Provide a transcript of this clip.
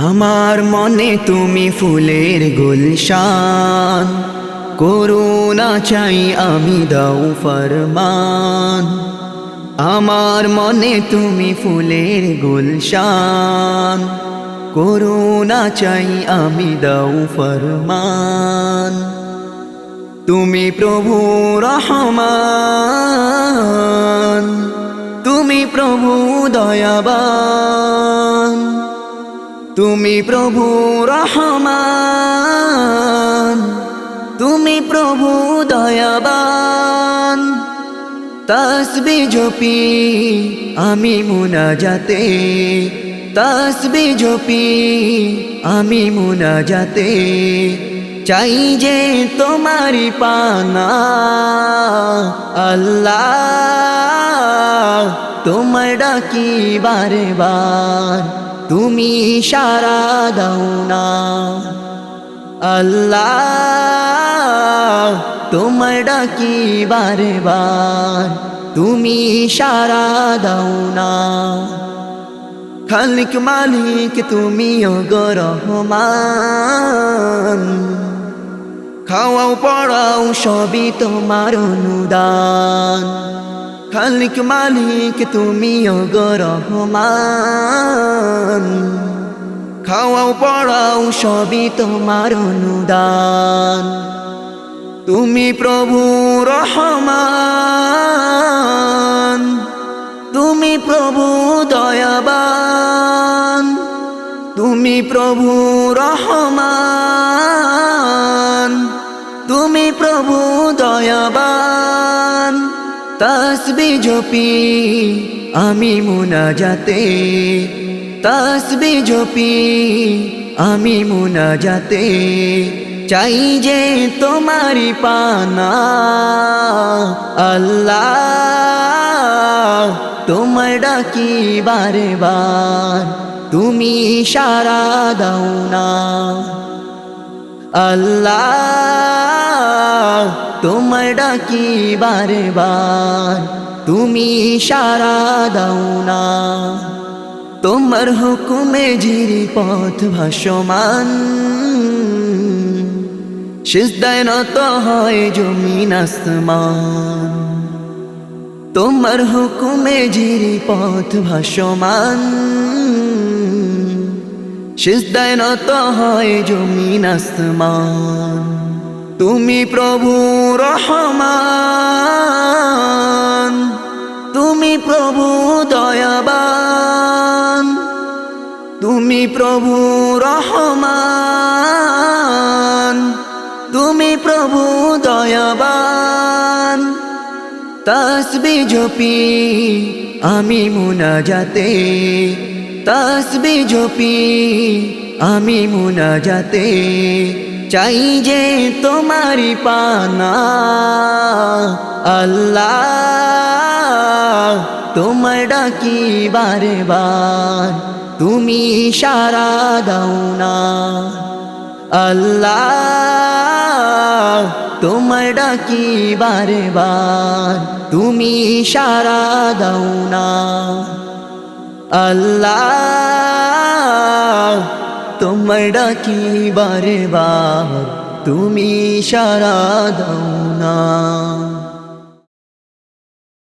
আমার মনে তুমি ফুলের গুলশান। করুণা চাই আমি দাও ফরমান। আমার মনে তুমি ফুলের গুলশান। করুণা চাই আমি দাও ফরমান। তুমি প্রভু রহমান। তুমি প্রভু দয়াবান। তুমি প্রভু রহমান, তুমি প্রভু দয়াবান। তসবি জপি আমি মুনাজাতে, তসবি জপি আমি মুনাজাতে। চাই যে তোমারি পানা, আল্লাহ তোমার ডাকি বারে বার তুমি সারা দাও না। আল্লাহ তোমার ডাকি বারে বার তুমি সারা দাও না। খালিক মালিক তুমি রহমান। খাওয়াও, পড়াও, সবই তোমার অনুদান। খালিক মালিক তুমি রহমান। খাওয়াও, পড়াও, সবই তোমার অনুদান। তুমি প্রভু রহমান। তুমি প্রভু দয়াবান। তুমি প্রভু রহমান। তুমি প্রভু দয়াবান। তসবি জপি আমি মুনাজাতে। তসবি জপি আমি মুনাজাতে। চাই যে তোমারি পানা, আল্লাহ তোমার ডাকি বারে বার তুমি সারা দাও না, আল্লাহ তোমার ডাকি বারে বার তুমি সারা দাও না। তোমার হুকুমে জিরি পথ ভাসমান। সিজদায় নত হয় জমিন আসমান। তোমার হুকুমে জিরি পথ ভাসমান। সিজদায় নত হয় জমিন আসমান। তুমি প্রভু রহমান, তুমি প্রভু দয়াবান, তুমি প্রভু রহমান, তুমি প্রভু দয়াবান। তসবি জপি আমি মুনাজাতে, তসবি জপি আমি মুনাজাতে। চাই যে তোমারি পানা। আল্লাহ তোমার ডাকি বারে বার তুমি সারা দাও না। আল্লাহ তোমার ডাকি বারে বার তুমি সারা দাও না। আল্লাহ তোমার ডাকি বারে বার তুমি সারা দাও না।